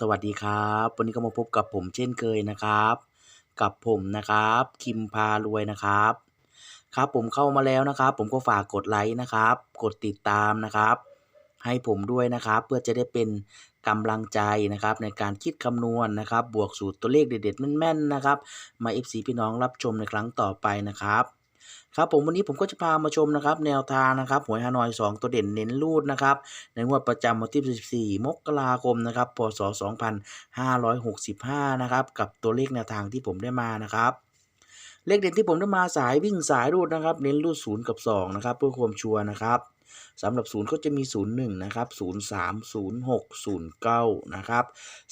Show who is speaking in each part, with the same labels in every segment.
Speaker 1: สวัสดีครับ วันนี้ก็มาพบกับผมเช่นเคยนะครับ กับผมนะครับ คิมพารวยนะครับ ครับผมเข้ามาแล้วนะครับ ผมก็ฝากกดไลค์นะครับ กดติดตามนะครับ ให้ผมด้วยนะครับ เพื่อจะได้เป็นกำลังใจนะครับ ในการคิดคำนวณนะครับ บวกสูตรตัวเลขเด็ดๆแม่นๆนะครับ มา FC พี่น้องรับชมในครั้งต่อไปนะครับ ครับผมวันนี้ผมก็จะพามาชมนะครับแนวทางนะครับหวยฮานอย 2 ตัวเด่นเน้นรูดนะครับในงวดประจำวันที่ 14 มกราคมนะครับพศ 2565 นะครับกับตัวเลขแนวทางที่ผมได้มานะครับเลขเด่นที่ผมได้มาสายวิ่งสายรูดนะครับ เน้นรูด0กับ2นะครับเพื่อความชัวร์นะครับสำหรับ 0 ก็จะมี 0 1 นะครับ 0 3 0 6 0 9 นะครับ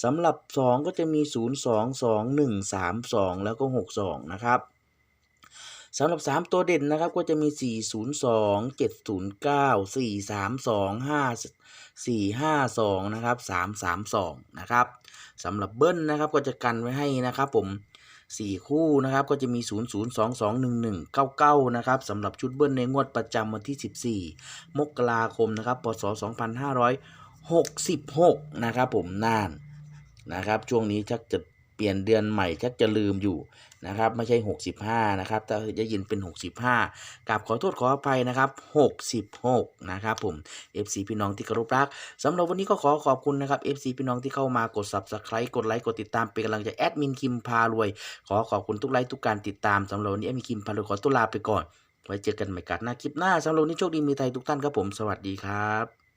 Speaker 1: สำหรับ 2 ก็จะมี 0 2 2 1 3 2 แล้วก็ 6 2 นะครับ สำหรับ 3 ตัวเด่นนะครับก็จะมี 402 709 432 5 452 นะครับ 332 นะครับสำหรับเบิ้ลนะครับก็จะกันไว้ให้นะครับผม 4 คู่นะครับก็จะมี 0 0 2 2 1 1 9 9 นะครับสำหรับชุดเบิ้ลในงวดประจำวันที่ 14 มกราคมนะครับพศ 2566 นะครับผมน่านนะครับช่วงนี้ชักจะ ปลี่ยนเดือนใหม่ชักจะลืมอยู่นะครับไม่ใช่ 65 นะครับแต่จะยินเป็น 65กับขอโทษขออภัยนะครับ 66 นะครับผม FC พี่น้องที่เคารพรักสำหรับวันนี้ก็ขอขอบคุณนะครับ FC พี่น้องที่เข้ามากด Subscribe กดไลค์กดติดตามเป็นกำลังใจแอดมินคิมพารวย ขอขอบคุณทุกไลค์ทุกการติดตามสำหรับวันนี้แอดมินคิมพารวยขอตัวลาไปก่อน ไว้เจอกันใหม่กัดหน้าคลิปหน้าสำหรับวันนี้โชคดีมีไทยทุกท่านครับผม สวัสดีครับ